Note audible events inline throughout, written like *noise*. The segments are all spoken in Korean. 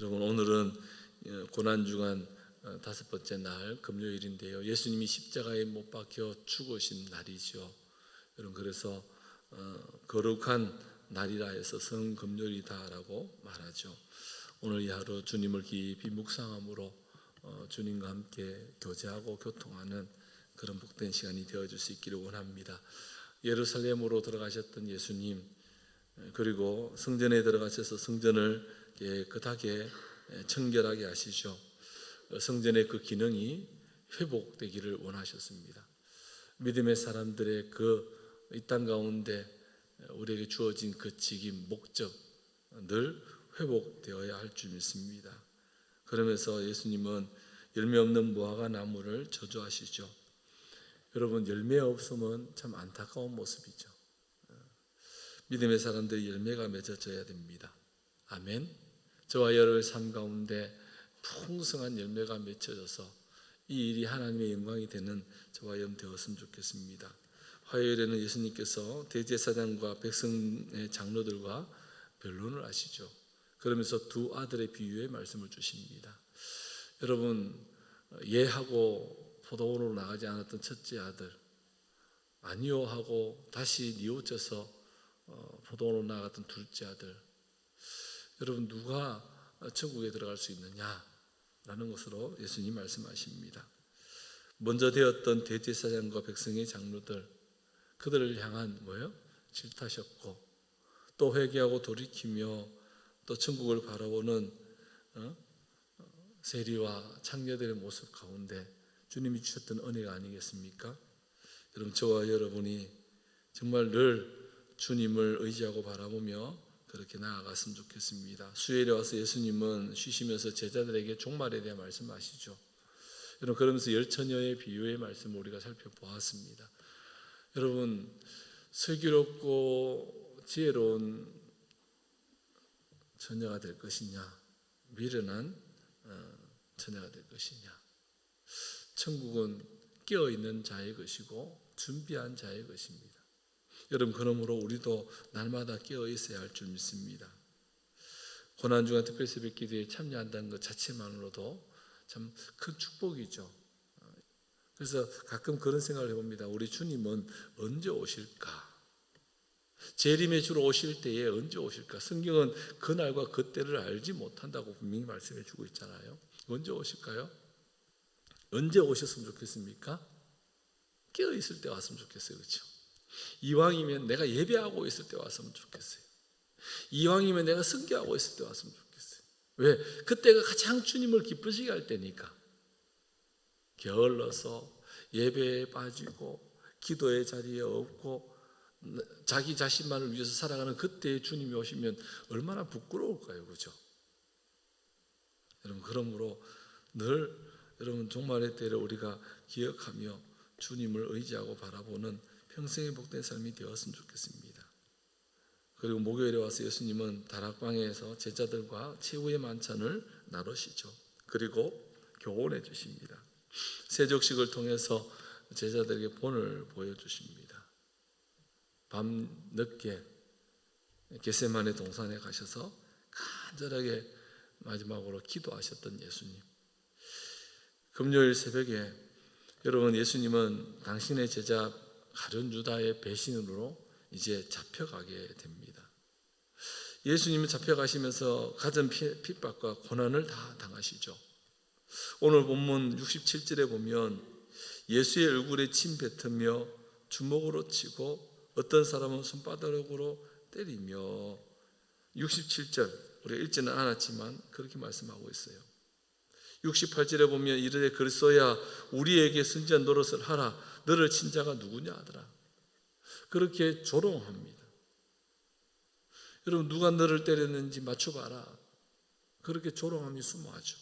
여러분 오늘은 어, 고난 주간 어, 다섯 번째 날 금요일인데요. 예수님이 십자가에 못 박혀 죽으신 날이죠. 여러분 그래서 어, 거룩한 날이라 해서 성금요일이다라고 말하죠. 오늘 이 하루 주님을 깊이 묵상함으로 어, 주님과 함께 교제하고 교통하는 그런 복된 시간이 되어줄 수 있기를 원합니다. 예루살렘으로 들어가셨던 예수님 그리고 성전에 들어가셔서 성전을 깨끗하게 청결하게 하시죠. 성전의 그 기능이 회복되기를 원하셨습니다. 믿음의 사람들의 그 이 땅 가운데 우리에게 주어진 그 직임 목적 늘 회복되어야 할 줄 믿습니다. 그러면서 예수님은 열매 없는 무화과 나무를 저주하시죠. 여러분 열매 없으면 참 안타까운 모습이죠. 믿음의 사람들이 열매가 맺어져야 됩니다. 아멘. 저와 여러분의 삶 가운데 풍성한 열매가 맺혀져서 이 일이 하나님의 영광이 되는 저와 여러분 되었으면 좋겠습니다. 화요일에는 예수님께서 대제사장과 백성의 장로들과 변론을 하시죠. 그러면서 두 아들의 비유의 말씀을 주십니다. 여러분 예하고 포도원으로 나가지 않았던 첫째 아들 아니요 하고 다시 뉘우쳐서 어, 포도원으로 나갔던 둘째 아들 여러분 누가 천국에 들어갈 수 있느냐라는 것으로 예수님 말씀하십니다. 먼저 되었던 대제사장과 백성의 장로들 그들을 향한 뭐요? 질타셨고 또 회개하고 돌이키며 또 천국을 바라보는 어? 세리와 창녀들의 모습 가운데 주님이 주셨던 은혜가 아니겠습니까? 여러분 저와 여러분이 정말 늘 주님을 의지하고 바라보며 그렇게 나아갔으면 좋겠습니다. 수요일에 와서 예수님은 쉬시면서 제자들에게 종말에 대해 말씀하시죠. 여러분 그러면서 열처녀의 비유의 말씀을 우리가 살펴보았습니다. 여러분 슬기롭고 지혜로운 처녀가 될 것이냐, 미련한 어, 처녀가 될 것이냐. 천국은 깨어 있는 자의 것이고 준비한 자의 것입니다. 여러분 그러므로 우리도 날마다 깨어 있어야 할 줄 믿습니다. 고난 중간 특별 새벽 기도에 참여한다는 것 자체만으로도 참 큰 축복이죠. 그래서 가끔 그런 생각을 해봅니다. 우리 주님은 언제 오실까? 재림의 주로 오실 때에 언제 오실까? 성경은 그날과 그때를 알지 못한다고 분명히 말씀해 주고 있잖아요. 언제 오실까요? 언제 오셨으면 좋겠습니까? 깨어 있을 때 왔으면 좋겠어요. 그렇죠? 이왕이면 내가 예배하고 있을 때 왔으면 좋겠어요. 이왕이면 내가 승계하고 있을 때 왔으면 좋겠어요. 왜? 그때가 가장 주님을 기쁘시게 할 때니까. 게을러서 예배에 빠지고 기도의 자리에 없고 자기 자신만을 위해서 살아가는 그때에 주님이 오시면 얼마나 부끄러울까요, 그죠? 여러분 그러므로 늘 여러분 종말의 때를 우리가 기억하며 주님을 의지하고 바라보는 평생의 복된 삶이 되었으면 좋겠습니다. 그리고 목요일에 와서 예수님은 다락방에서 제자들과 최후의 만찬을 나누시죠. 그리고 교훈해 주십니다. 세족식을 통해서 제자들에게 본을 보여주십니다. 밤 늦게 게세만의 동산에 가셔서 간절하게 마지막으로 기도하셨던 예수님. 금요일 새벽에 여러분 예수님은 당신의 제자 가룟 유다의 배신으로 이제 잡혀가게 됩니다. 예수님은 잡혀가시면서 가진 핍박과 고난을 다 당하시죠. 오늘 본문 67절에 보면 예수의 얼굴에 침 뱉으며 주먹으로 치고 어떤 사람은 손바닥으로 때리며 67절 우리가 읽지는 않았지만 그렇게 말씀하고 있어요. 68절에 보면 이르되 그리스도야 우리에게 순전 노릇을 하라 너를 친 자가 누구냐 하더라. 그렇게 조롱합니다. 여러분 누가 너를 때렸는지 맞춰봐라. 그렇게 조롱함이 수모하죠.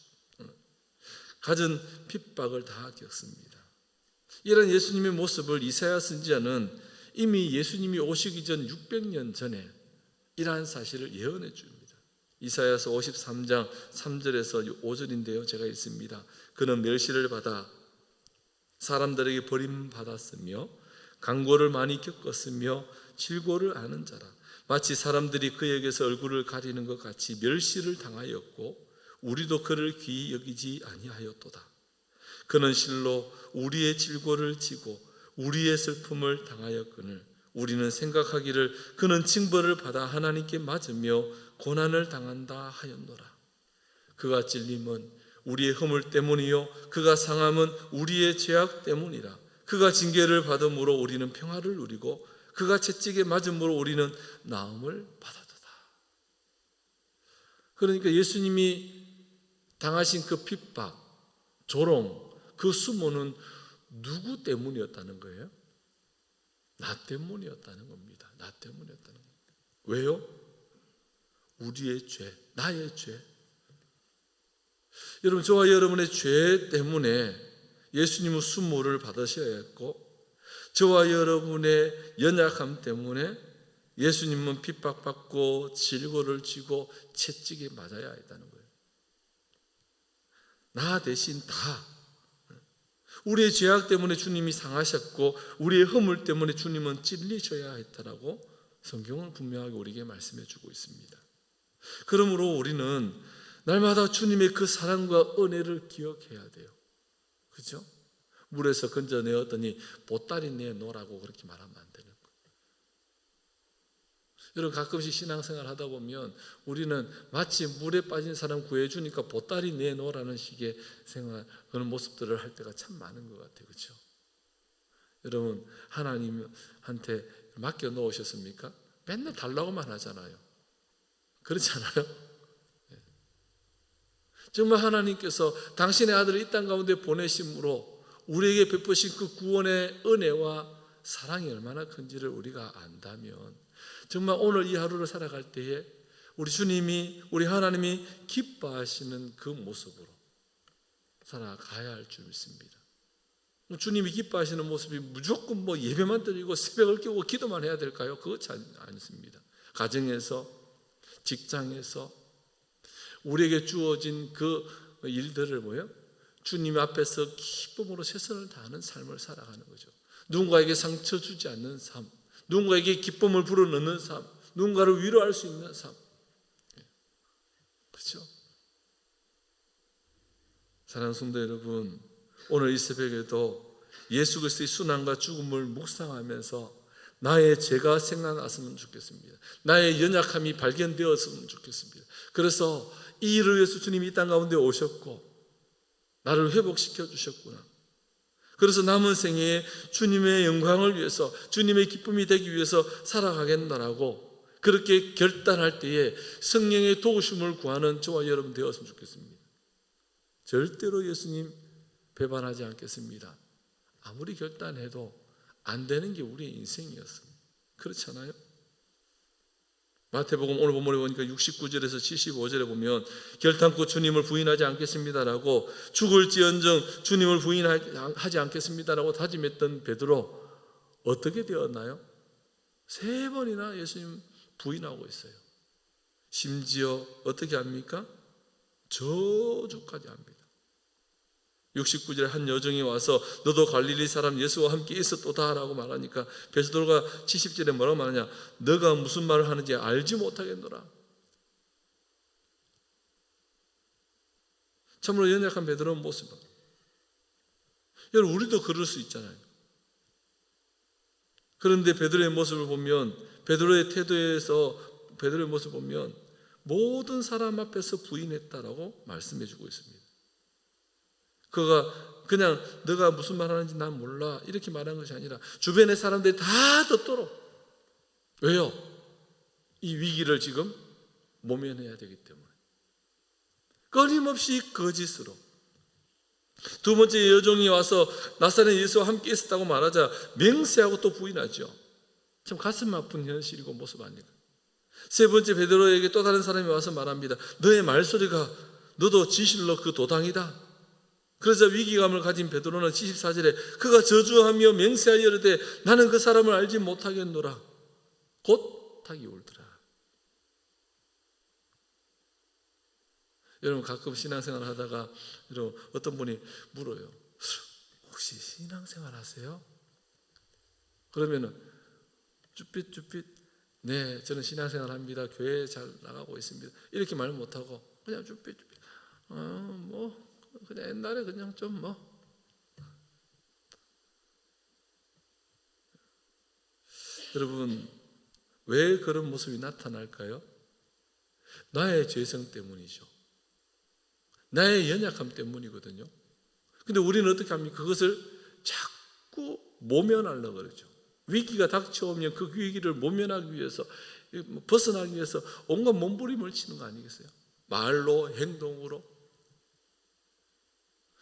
가진 핍박을 다 겪습니다. 이런 예수님의 모습을 이사야 선지자는 이미 예수님이 오시기 전 600년 전에 이러한 사실을 예언해 줍니다. 이사야서 53장 3절에서 5절인데요. 제가 읽습니다. 그는 멸시를 받아 사람들에게 버림받았으며 강고를 많이 겪었으며 질고를 아는 자라 마치 사람들이 그에게서 얼굴을 가리는 것 같이 멸시를 당하였고 우리도 그를 귀히 여기지 아니하였도다. 그는 실로 우리의 질고를 지고 우리의 슬픔을 당하였거늘 우리는 생각하기를 그는 징벌을 받아 하나님께 맞으며 고난을 당한다 하였노라. 그가 찔림은 우리의 허물 때문이요 그가 상함은 우리의 죄악 때문이라. 그가 징계를 받음으로 우리는 평화를 누리고 그가 채찍에 맞음으로 우리는 나음을 받았도다. 그러니까 예수님이 당하신 그 핍박, 조롱, 그 수모는 누구 때문이었다는 거예요? 나 때문이었다는 겁니다. 나 때문이었다는 겁니다. 왜요? 우리의 죄, 나의 죄. 여러분, 저와 여러분의 죄 때문에 예수님은 수모를 받으셔야 했고, 저와 여러분의 연약함 때문에 예수님은 핍박받고 질고를 지고 채찍에 맞아야 했다는 거예요. 나 대신 다 우리의 죄악 때문에 주님이 상하셨고 우리의 허물 때문에 주님은 찔리셔야 했다라고 성경은 분명하게 우리에게 말씀해 주고 있습니다. 그러므로 우리는 날마다 주님의 그 사랑과 은혜를 기억해야 돼요. 그죠? 물에서 건져내었더니 보따리 내놓으라고 그렇게 말하면 안 되는 거예요. 여러분 가끔씩 신앙생활 하다 보면 우리는 마치 물에 빠진 사람 구해주니까 보따리 내놓으라는 식의 생활 그런 모습들을 할 때가 참 많은 것 같아요. 그렇죠? 여러분 하나님한테 맡겨 놓으셨습니까? 맨날 달라고만 하잖아요. 그렇지 않아요? 네. 정말 하나님께서 당신의 아들을 이 땅 가운데 보내심으로 우리에게 베푸신 그 구원의 은혜와 사랑이 얼마나 큰지를 우리가 안다면 정말 오늘 이 하루를 살아갈 때에 우리 주님이 우리 하나님이 기뻐하시는 그 모습으로 살아가야 할 줄 믿습니다. 주님이 기뻐하시는 모습이 무조건 뭐 예배만 드리고 새벽을 깨고 기도만 해야 될까요? 그렇지 않습니다. 가정에서 직장에서 우리에게 주어진 그 일들을 뭐요? 주님 앞에서 기쁨으로 최선을 다하는 삶을 살아가는 거죠. 누군가에게 상처 주지 않는 삶, 누군가에게 기쁨을 불어넣는 삶, 누군가를 위로할 수 있는 삶. 그렇죠? 사랑하는 성도 여러분, 오늘 이 새벽에도 예수 그리스도의 순환과 죽음을 묵상하면서 나의 죄가 생각났으면 좋겠습니다. 나의 연약함이 발견되었으면 좋겠습니다. 그래서 이 일을 위해서 주님이 이 땅 가운데 오셨고 나를 회복시켜 주셨구나. 그래서 남은 생에 주님의 영광을 위해서 주님의 기쁨이 되기 위해서 살아가겠다라고 그렇게 결단할 때에 성령의 도우심을 구하는 저와 여러분 되었으면 좋겠습니다. 절대로 예수님 배반하지 않겠습니다. 아무리 결단해도 안 되는 게 우리의 인생이었습니다. 그렇잖아요? 마태복음 오늘 본문에 보니까 69절에서 75절에 보면 결단코 주님을 부인하지 않겠습니다라고 죽을지언정 주님을 부인하지 않겠습니다라고 다짐했던 베드로 어떻게 되었나요? 세 번이나 예수님 부인하고 있어요. 심지어 어떻게 합니까? 저주까지 합니다. 69절에 한 여정이 와서 너도 갈릴리 사람 예수와 함께 있었도다라고 말하니까 베드로가 70절에 뭐라고 말하냐? 너가 무슨 말을 하는지 알지 못하겠노라. 참으로 연약한 베드로의 모습은 여러분 우리도 그럴 수 있잖아요. 그런데 베드로의 모습을 보면 베드로의 태도에서 베드로의 모습을 보면 모든 사람 앞에서 부인했다라고 말씀해 주고 있습니다. 그가 그냥 너가 무슨 말 하는지 난 몰라 이렇게 말한 것이 아니라 주변의 사람들이 다 듣도록 왜요? 이 위기를 지금 모면해야 되기 때문에 끊임없이 거짓으로 두 번째 여종이 와서 나사렛 예수와 함께 있었다고 말하자 맹세하고 또 부인하죠. 참 가슴 아픈 현실이고 모습 아니까. 세 번째 베드로에게 또 다른 사람이 와서 말합니다. 너의 말소리가 너도 진실로 그 도당이다. 그러자 위기감을 가진 베드로는 74절에 그가 저주하며 맹세하여 이르되 나는 그 사람을 알지 못하겠노라. 곧 닭이 울더라. 여러분 가끔 신앙생활 하다가 어떤 분이 물어요. 혹시 신앙생활 하세요? 그러면은 쭈삣쭈삣 네 저는 신앙생활 합니다. 교회 잘 나가고 있습니다. 이렇게 말 못하고 그냥 쭈삣쭈삣 어뭐 그냥 옛날에 그냥 좀 뭐 여러분 왜 그런 모습이 나타날까요? 나의 죄성 때문이죠. 나의 연약함 때문이거든요. 근데 우리는 어떻게 합니까? 그것을 자꾸 모면하려고 그러죠. 위기가 닥쳐오면 그 위기를 모면하기 위해서 뭐 벗어나기 위해서 온갖 몸부림을 치는 거 아니겠어요? 말로 행동으로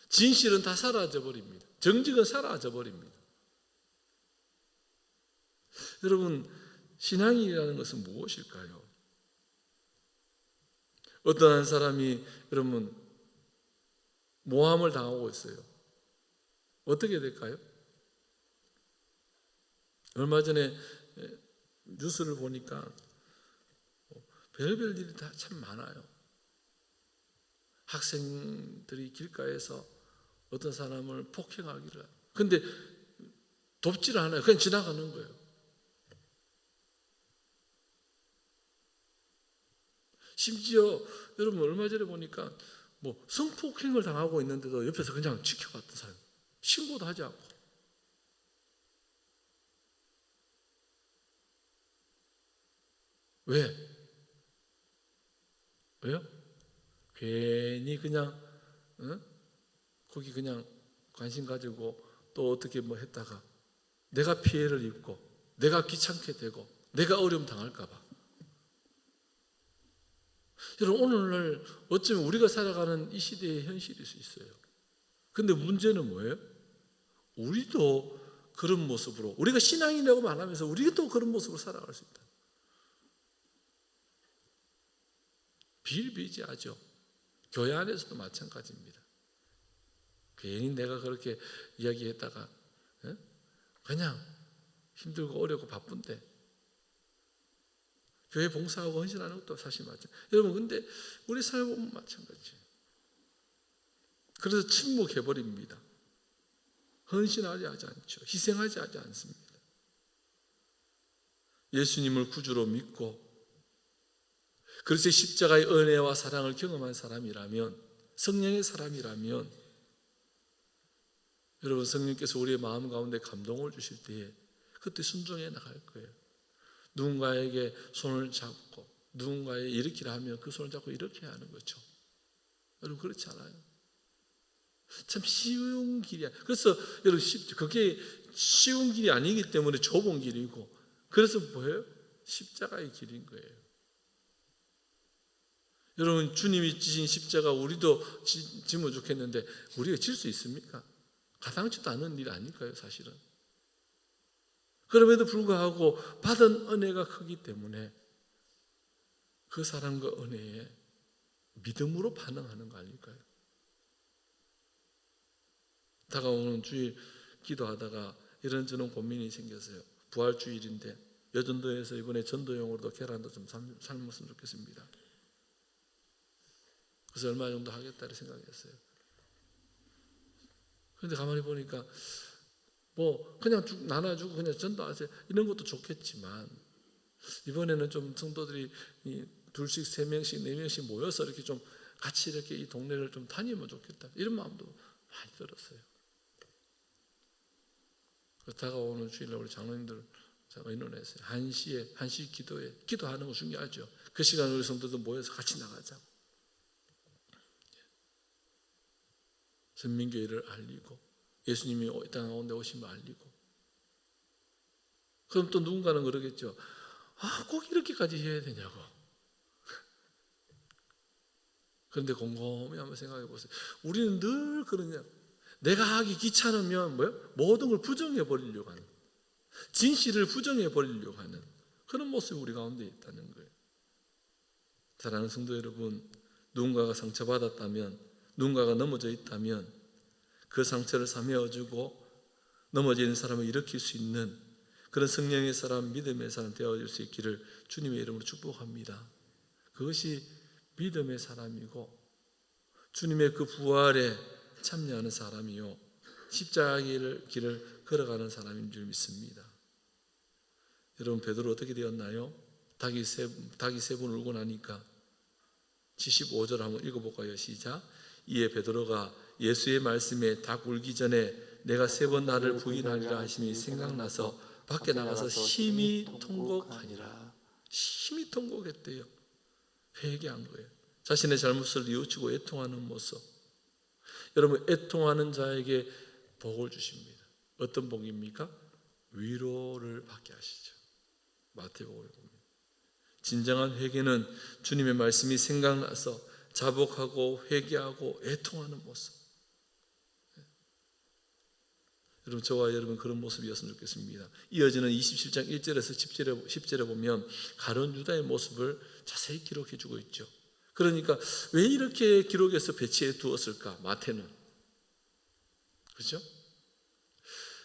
진실은 다 사라져 버립니다. 정직은 사라져 버립니다. 여러분 신앙이라는 것은 무엇일까요? 어떤 한 사람이 여러분 모함을 당하고 있어요. 어떻게 될까요? 얼마 전에 뉴스를 보니까 별별 일이 다 참 많아요. 학생들이 길가에서 어떤 사람을 폭행하기를. 근데 돕지를 않아요. 그냥 지나가는 거예요. 심지어 여러분 얼마 전에 보니까 뭐 성폭행을 당하고 있는데도 옆에서 그냥 지켜봤던 사람 신고도 하지 않고 왜? 왜요? 괜히 그냥 응? 거기 그냥 관심 가지고 또 어떻게 뭐 했다가 내가 피해를 입고 내가 귀찮게 되고 내가 어려움 당할까 봐 여러분 오늘날 어쩌면 우리가 살아가는 이 시대의 현실일 수 있어요. 근데 문제는 뭐예요? 우리도 그런 모습으로 우리가 신앙이라고 말하면서 우리도 그런 모습으로 살아갈 수 있다. 비일비재하죠. 교회 안에서도 마찬가지입니다. 괜히 내가 그렇게 이야기했다가 에? 그냥 힘들고 어렵고 바쁜데 교회 봉사하고 헌신하는 것도 사실 맞죠. 여러분 근데 우리 삶 보면 마찬가지예요. 그래서 침묵해 버립니다. 헌신하지 하지 않죠. 희생하지 하지 않습니다. 예수님을 구주로 믿고 그래서 십자가의 은혜와 사랑을 경험한 사람이라면 성령의 사람이라면 여러분 성령께서 우리의 마음 가운데 감동을 주실 때에 그때 순종해 나갈 거예요. 누군가에게 손을 잡고 누군가에 일으키라 하면 그 손을 잡고 이렇게 하는 거죠. 여러분 그렇지 않아요? 참 쉬운 길이야. 그래서 여러분 그게 쉬운 길이 아니기 때문에 좁은 길이고 그래서 뭐예요? 십자가의 길인 거예요. 여러분 주님이 지신 십자가 우리도 지면 좋겠는데 우리가 질 수 있습니까? 가당치도 않은 일 아닐까요, 사실은? 그럼에도 불구하고 받은 은혜가 크기 때문에 그 사랑과 은혜에 믿음으로 반응하는 거 아닐까요? 다가오는 주일 기도하다가 이런저런 고민이 생겼어요. 부활주일인데 여전도에서 이번에 전도용으로도 계란도 좀 삶았으면 좋겠습니다. 그래서 얼마 정도 하겠다 생각했어요. 그런데 가만히 보니까 뭐 그냥 쭉 나눠주고 그냥 전도하세요. 이런 것도 좋겠지만 이번에는 좀 성도들이 둘씩 세 명씩 네 명씩 모여서 이렇게 좀 같이 이렇게 이 동네를 좀 다니면 좋겠다. 이런 마음도 많이 들었어요. 다가오는 주일날 우리 장로님들 의논했어요. 한 시에 한시 기도에 기도하는 거 중요하죠. 그 시간 우리 성도들 모여서 같이 나가자고. 선민교회를 알리고 예수님이 이땅 가운데 오심을 알리고 그럼 또 누군가는 그러겠죠. 아, 꼭 이렇게까지 해야 되냐고. *laughs* 그런데 곰곰이 한번 생각해 보세요. 우리는 늘 그러냐. 내가 하기 귀찮으면 뭐요? 모든 걸 부정해 버리려고 하는. 진실을 부정해 버리려고 하는 그런 모습이 우리 가운데 있다는 거예요. 사랑하는 성도 여러분, 누군가가 상처받았다면, 누군가가 넘어져 있다면 그 상처를 사메어주고 넘어지는 사람을 일으킬 수 있는 그런 성령의 사람, 믿음의 사람 되어질 수 있기를 주님의 이름으로 축복합니다. 그것이 믿음의 사람이고 주님의 그 부활에 참여하는 사람이요 십자가의 길을 걸어가는 사람인 줄 믿습니다. 여러분 베드로 어떻게 되었나요? 닭이 세, 닭이 세 번 울고 나니까 75절 한번 읽어볼까요? 시작. 이에 베드로가 예수의 말씀에 닭 울기 전에 내가 세 번 나를 부인하리라 하심이 생각나서 밖에 나가서 심히 통곡하니라. 심히 통곡했대요. 회개한 거예요. 자신의 잘못을 뉘우치고 애통하는 모습. 여러분 애통하는 자에게 복을 주십니다. 어떤 복입니까? 위로를 받게 하시죠. 마태복음에 보면 진정한 회개는 주님의 말씀이 생각나서 자복하고 회개하고 애통하는 모습. 여러분 저와 여러분 그런 모습이었으면 좋겠습니다. 이어지는 27장 1절에서 10절에, 10절에 보면 가론 유다의 모습을 자세히 기록해 주고 있죠. 그러니까 왜 이렇게 기록해서 배치해 두었을까? 마태는 그렇죠?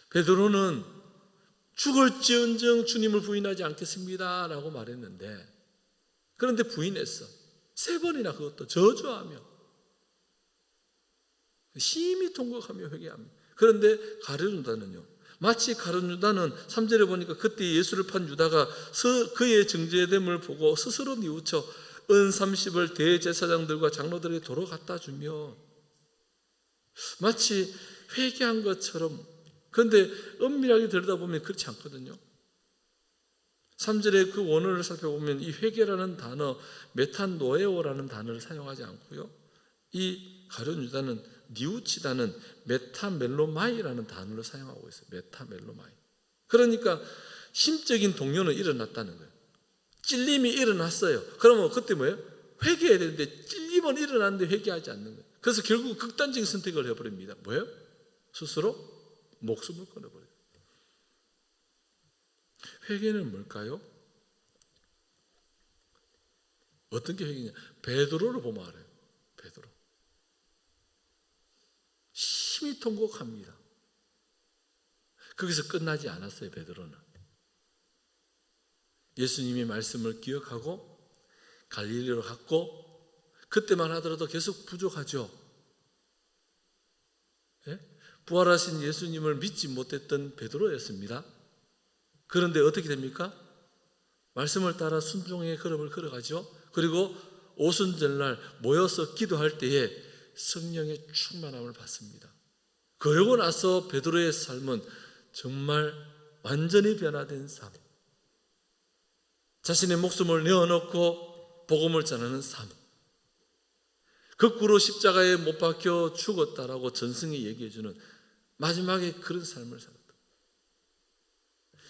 베드로는 죽을지언정 주님을 부인하지 않겠습니다라고 말했는데 그런데 부인했어. 세 번이나 그것도 저주하며 심히 통곡하며 회개합니다. 그런데 가룟 유다는요. 마치 가룟 유다는 3절에 보니까 그때 예수를 판 유다가 스- 그의 정죄됨을 보고 스스로 뉘우쳐 은 30을 대제사장들과 장로들에게 도로 갖다 주며 마치 회개한 것처럼 그런데 엄밀하게 들여다보면 그렇지 않거든요. 3절의 그 원어를 살펴보면 이 회개라는 단어 메탄노에오라는 단어를 사용하지 않고요. 이 가룟 유다는 니우치다는 메타멜로마이라는 단어를 사용하고 있어요. 메타멜로마이. 그러니까 심적인 동요는 일어났다는 거예요. 찔림이 일어났어요. 그러면 그때 뭐예요? 회개해야 되는데 찔림은 일어났는데 회개하지 않는 거예요. 그래서 결국 극단적인 선택을 해버립니다. 뭐예요? 스스로 목숨을 끊어버려요. 회개는 뭘까요? 어떤 게 회개냐? 베드로를 보면 알아요. 베드로. 심히 통곡합니다. 거기서 끝나지 않았어요, 베드로는. 예수님의 말씀을 기억하고 갈릴리로 갔고 그때만 하더라도 계속 부족하죠. 예? 부활하신 예수님을 믿지 못했던 베드로였습니다. 그런데 어떻게 됩니까? 말씀을 따라 순종의 걸음을 걸어가죠. 그리고 오순절날 모여서 기도할 때에 성령의 충만함을 받습니다. 그러고 나서 베드로의 삶은 정말 완전히 변화된 삶. 자신의 목숨을 내어놓고 복음을 전하는 삶. 거꾸로 십자가에 못 박혀 죽었다라고 전승이 얘기해주는 마지막에 그런 삶을 살았다.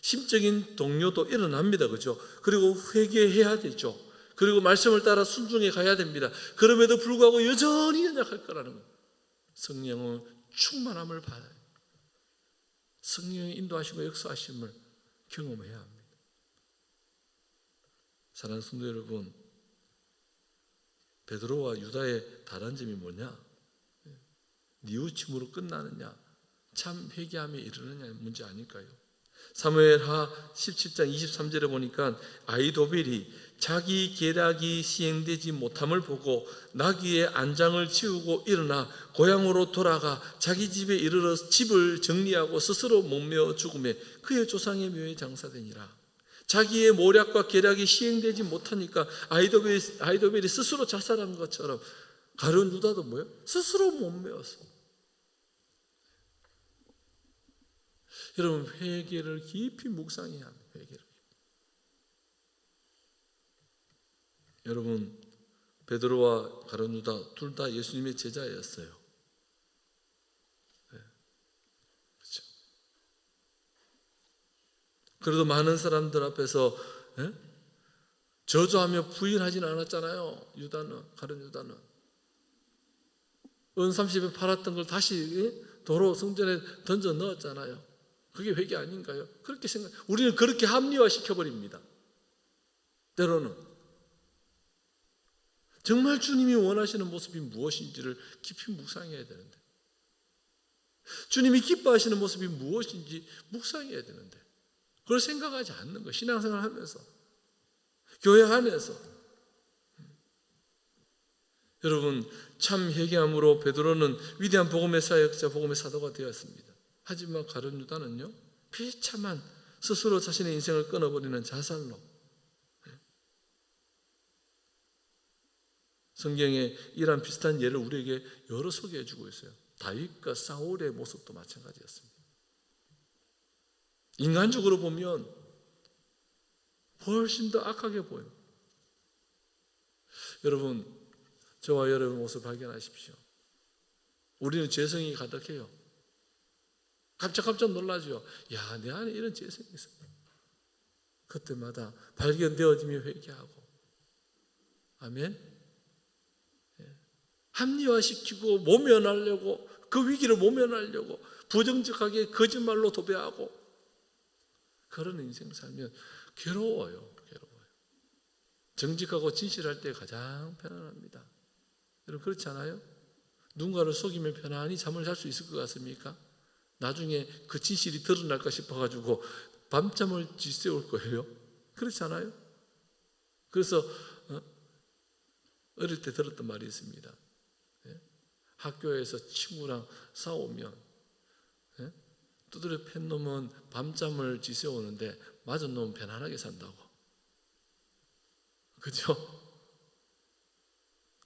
심적인 동료도 일어납니다. 그죠? 그리고 회개해야 되죠. 그리고 말씀을 따라 순종해 가야 됩니다. 그럼에도 불구하고 여전히 연약할 거라는 거. 성령은 충만함을 받아요. 성령의 인도하심과 역사하심을 경험해야 합니다. 사랑하는 성도 여러분, 베드로와 유다의 다른 점이 뭐냐? 니우침으로 끝나느냐? 참 회개함에 이르느냐 문제 아닐까요? 사무엘하 17장 23절에 보니까 아이도벨이 자기 계략이 시행되지 못함을 보고 나귀의 안장을 치우고 일어나 고향으로 돌아가 자기 집에 이르러 집을 정리하고 스스로 목매어 죽음에 그의 조상의 묘에 장사되니라. 자기의 모략과 계략이 시행되지 못하니까 아이도벨이, 스스로 자살한 것처럼 가룟 유다도 뭐예요? 스스로 목매었어. 여러분 회개를 깊이 묵상해야 합니다. 회개를. 여러분 베드로와 가룟 유다 둘 다 예수님의 제자였어요. 네. 그렇죠. 그래도 많은 사람들 앞에서 예? 저주하며 부인하지는 않았잖아요. 유다는 가룟 유다는 은 30에 팔았던 걸 다시 도로 성전에 던져 넣었잖아요. 그게 회개 아닌가요? 그렇게 생각. 우리는 그렇게 합리화 시켜 버립니다. 때로는 정말 주님이 원하시는 모습이 무엇인지를 깊이 묵상해야 되는데, 주님이 기뻐하시는 모습이 무엇인지 묵상해야 되는데, 그걸 생각하지 않는 거. 신앙생활 하면서, 교회 안에서. 여러분 참 회개함으로 베드로는 위대한 복음의 사역자, 복음의 사도가 되었습니다. 하지만 가룟 유다는요 비참한 스스로 자신의 인생을 끊어버리는 자살로 성경에 이런 비슷한 예를 우리에게 여러 소개해 주고 있어요. 다윗과 사울의 모습도 마찬가지였습니다. 인간적으로 보면 훨씬 더 악하게 보여요. 여러분, 저와 여러분 모습 발견하십시오. 우리는 죄성이 가득해요. 깜짝깜짝 놀라죠. 야, 내 안에 이런 죄성이 있어. 그때마다 발견되어지며 회개하고. 아멘. 예. 합리화시키고 모면하려고 그 위기를 모면하려고 부정직하게 거짓말로 도배하고 그런 인생 살면 괴로워요. 괴로워요. 정직하고 진실할 때 가장 편안합니다. 여러분 그렇지 않아요? 누군가를 속이면 편안히 잠을 잘 수 있을 것 같습니까? 나중에 그 진실이 드러날까 싶어가지고 밤잠을 쥐세울 거예요. 그렇지 않아요? 그래서 어? 어릴 때 들었던 말이 있습니다. 예? 학교에서 친구랑 싸우면 예? 두드려 팬 놈은 밤잠을 쥐세우는데 맞은 놈은 편안하게 산다고. 그죠?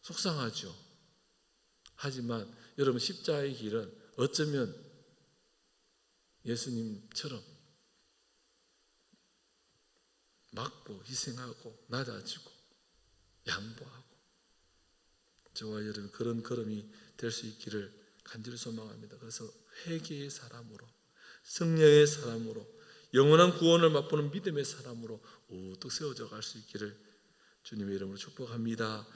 속상하죠. 하지만 여러분 십자의 길은 어쩌면 예수님처럼 막고 희생하고 낮아지고 양보하고 저와 여러분 그런 걸음이 될 수 있기를 간절히 소망합니다. 그래서 회개의 사람으로 성령의 사람으로 영원한 구원을 맛보는 믿음의 사람으로 우뚝 세워져 갈 수 있기를 주님의 이름으로 축복합니다.